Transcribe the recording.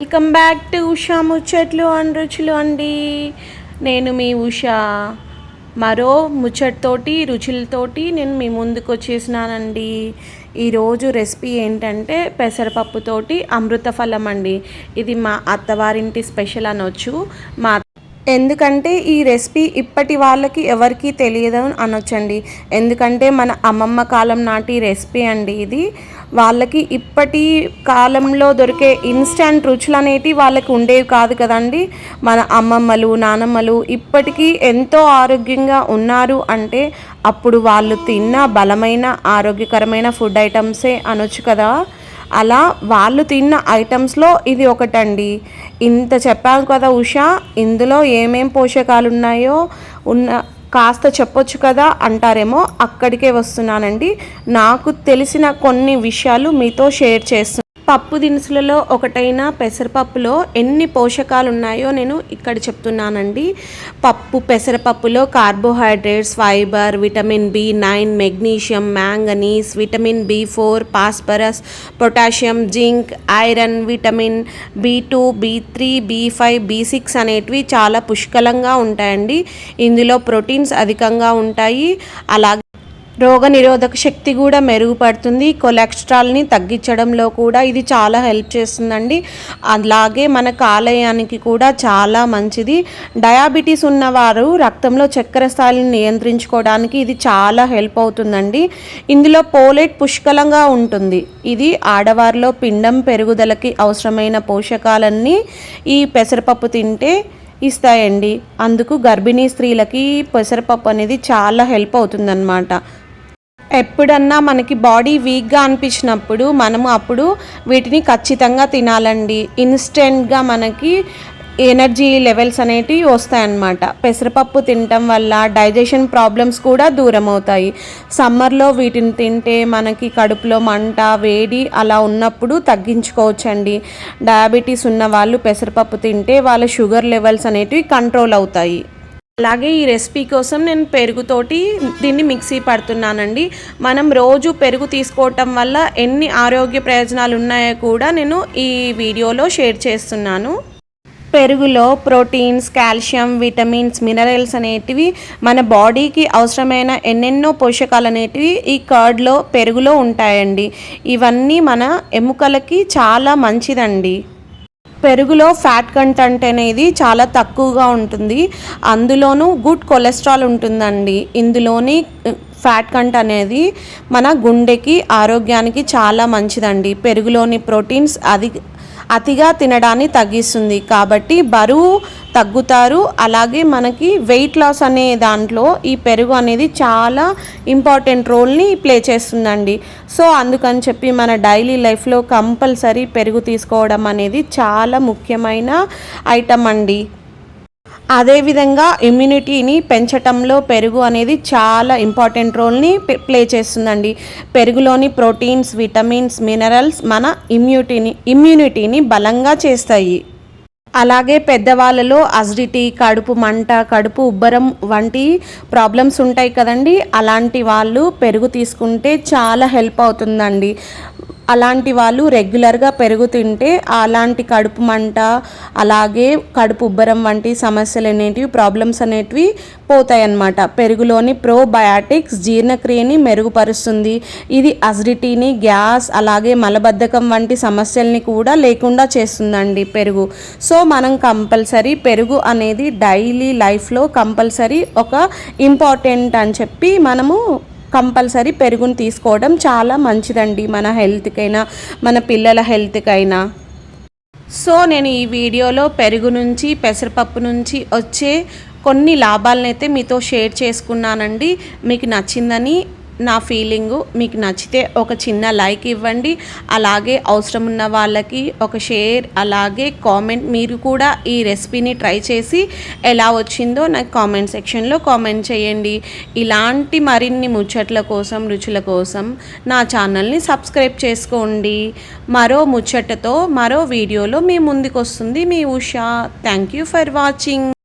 Welcome back to Usha ముచ్చట్లు and రుచులు అండి నేను మీ ఉషా. మరో ముచ్చట్తోటి రుచులతోటి నేను మీ ముందుకు వచ్చేసినానండి. ఈరోజు రెసిపీ ఏంటంటే పెసరపప్పుతోటి అమృత ఫలం అండి. ఇది మా అత్తవారింటి స్పెషల్ అనొచ్చు. మా ఎందుకంటే ఈ రెసిపీ ఇప్పటి వాళ్ళకి ఎవరికీ తెలియదు అని అనొచ్చండి. ఎందుకంటే మన అమ్మమ్మ కాలం నాటి రెసిపీ అండి ఇది. వాళ్ళకి ఇప్పటి కాలంలో దొరికే ఇన్స్టంట్ రుచులు అనేటివి వాళ్ళకి ఉండేవి కాదు కదండి. మన అమ్మమ్మలు నానమ్మలు ఇప్పటికీ ఎంతో ఆరోగ్యంగా ఉన్నారు అంటే అప్పుడు వాళ్ళు తిన్న బలమైన ఆరోగ్యకరమైన ఫుడ్ ఐటమ్సే అనొచ్చు కదా. అలా వాళ్ళు తిన్న ఐటమ్స్లో ఇది ఒకటండి. ఇంత చెప్పాను కదా ఉషా ఇందులో ఏమేం పోషకాలు ఉన్నాయో ఉన్న కాస్త చెప్పొచ్చు కదా అంటారేమో అక్కడికే వస్తున్నానండి. నాకు తెలిసిన కొన్ని విషయాలు మీతో షేర్ చేస్తున్నాను. పప్పు దినుసులలో ఒకటైన పెసరపప్పులో ఎన్ని పోషకాలు ఉన్నాయో నేను ఇక్కడ చెప్తున్నానండి. పప్పు పెసరపప్పులో carbohydrates fibre vitamin B nine magnesium manganese vitamin B four phosphorus potassium zinc iron vitamin B two B three B five B six అనేటివి చాలా పుష్కలంగా ఉంటాయండి. ఇందులో ప్రోటీన్స్ అధికంగా ఉంటాయి. అలాగే రోగనిరోధక శక్తి కూడా మెరుగుపడుతుంది. కొలెస్ట్రాల్ని తగ్గించడంలో కూడా ఇది చాలా హెల్ప్ చేస్తుందండి. అలాగే మన కాలేయానికి కూడా చాలా మంచిది. డయాబెటీస్ ఉన్నవారు రక్తంలో చక్కెర స్థాయిని నియంత్రించుకోవడానికి ఇది చాలా హెల్ప్ అవుతుందండి. ఇందులో పోలేట్ పుష్కలంగా ఉంటుంది. ఇది ఆడవారిలో పిండం పెరుగుదలకి అవసరమైన పోషకాలన్నీ ఈ పెసరపప్పు తింటే ఇస్తాయండి. అందుకు గర్భిణీ స్త్రీలకి పెసరపప్పు అనేది చాలా హెల్ప్ అవుతుందన్నమాట. ఎప్పుడన్నా మనకి బాడీ వీక్గా అనిపించినప్పుడు మనము అప్పుడు వీటిని ఖచ్చితంగా తినాలండి. ఇన్స్టెంట్గా మనకి ఎనర్జీ లెవెల్స్ అనేటివి వస్తాయన్నమాట. పెసరపప్పు తినటం వల్ల డైజెషన్ ప్రాబ్లమ్స్ కూడా దూరం అవుతాయి సమ్మర్లో వీటిని తింటే మనకి కడుపులో మంట వేడి అలా ఉన్నప్పుడు తగ్గించుకోవచ్చండి. డయాబెటీస్ ఉన్న వాళ్ళు పెసరపప్పు తింటే వాళ్ళ షుగర్ లెవెల్స్ అనేటివి కంట్రోల్ అవుతాయి. అలాగే ఈ రెసిపీ కోసం నేను పెరుగుతోటి దీన్ని మిక్సీ పడుతున్నానండి. మనం రోజు పెరుగు తీసుకోవటం వల్ల ఎన్ని ఆరోగ్య ప్రయోజనాలు ఉన్నాయో కూడా నేను ఈ వీడియోలో షేర్ చేస్తున్నాను. పెరుగులో ప్రోటీన్స్ కాల్షియం విటమిన్స్ మినరల్స్ అనేటివి మన బాడీకి అవసరమైన ఎన్నెన్నో పోషకాలు అనేటివి ఈ కర్డ్లో పెరుగులో ఉంటాయండి. ఇవన్నీ మన ఎముకలకి చాలా మంచిదండి. పెరుగులో ఫ్యాట్ కంటెంట్ అనేది చాలా తక్కువగా ఉంటుంది. అందులోనూ గుడ్ కొలెస్ట్రాల్ ఉంటుందండి. ఇందులోని ఫ్యాట్ కంట్ అనేది మన గుండెకి ఆరోగ్యానికి చాలా మంచిదండి. పెరుగులోని ప్రోటీన్స్ అది అతిగా తినడాన్ని తగ్గిస్తుంది. కాబట్టి బరువు తగ్గుతారు. అలాగే మనకి వెయిట్ లాస్ అనే దాంట్లో ఈ పెరుగు అనేది చాలా ఇంపార్టెంట్ రోల్ని ప్లే చేస్తుందండి. సో అందుకని చెప్పి మన డైలీ లైఫ్లో కంపల్సరీ పెరుగు తీసుకోవడం అనేది చాలా ముఖ్యమైన ఐటమ్ అండి. అదేవిధంగా ఇమ్యూనిటీని పెంచటంలో పెరుగు అనేది చాలా ఇంపార్టెంట్ రోల్ని ప్లే చేస్తుందండి. పెరుగులోని ప్రోటీన్స్ విటమిన్స్ మినరల్స్ మన ఇమ్యూనిటీని ఇమ్యూనిటీని బలంగా చేస్తాయి. అలాగే పెద్దవాళ్ళలో అజిడిటీ కడుపు మంట కడుపు ఉబ్బరం వంటి ప్రాబ్లమ్స్ ఉంటాయి కదండి. అలాంటి వాళ్ళు పెరుగు తీసుకుంటే చాలా హెల్ప్ అవుతుందండి. అలాంటి వాళ్ళు రెగ్యులర్గా పెరుగు తింటే అలాంటి కడుపు మంట అలాగే కడుపు ఉబ్బరం వంటి సమస్యలు అనేటివి ప్రాబ్లమ్స్ అనేటివి పోతాయి అన్నమాట పెరుగులోని ప్రోబయాటిక్స్ జీర్ణక్రియని మెరుగుపరుస్తుంది. ఇది అసిడిటీని గ్యాస్ అలాగే మలబద్ధకం వంటి సమస్యల్ని కూడా లేకుండా చేస్తుందండి పెరుగు. సో మనం కంపల్సరీ పెరుగు అనేది డైలీ లైఫ్లో కంపల్సరీ ఒక ఇంపార్టెంట్ అని చెప్పి మనము కంపల్సరీ పెరుగును తీసుకోవడం చాలా మంచిదండి మన హెల్త్కైనా మన పిల్లల హెల్త్కైనా. సో నేను ఈ వీడియోలో పెరుగు నుంచి పెసరపప్పు నుంచి వచ్చే కొన్ని లాభాలనైతే అయితే మీతో షేర్ చేసుకున్నానండి. మీకు నచ్చిందని నా ఫీలింగు మీకు నచ్చితే ఒక చిన్న లైక్ ఇవ్వండి. అలాగే అవసరం ఉన్న వాళ్ళకి ఒక షేర్ అలాగే కామెంట్ మీరు కూడా ఈ రెసిపీని ట్రై చేసి ఎలా వచ్చిందో నాకు కామెంట్ సెక్షన్లో కామెంట్ చేయండి. ఇలాంటి మరిన్ని ముచ్చట్ల కోసం రుచుల కోసం నా ఛానల్ని సబ్స్క్రైబ్ చేసుకోండి. మరో ముచ్చటతో మరో వీడియోలో మీ ముందుకు వస్తుంది మీ Usha. Thank you for watching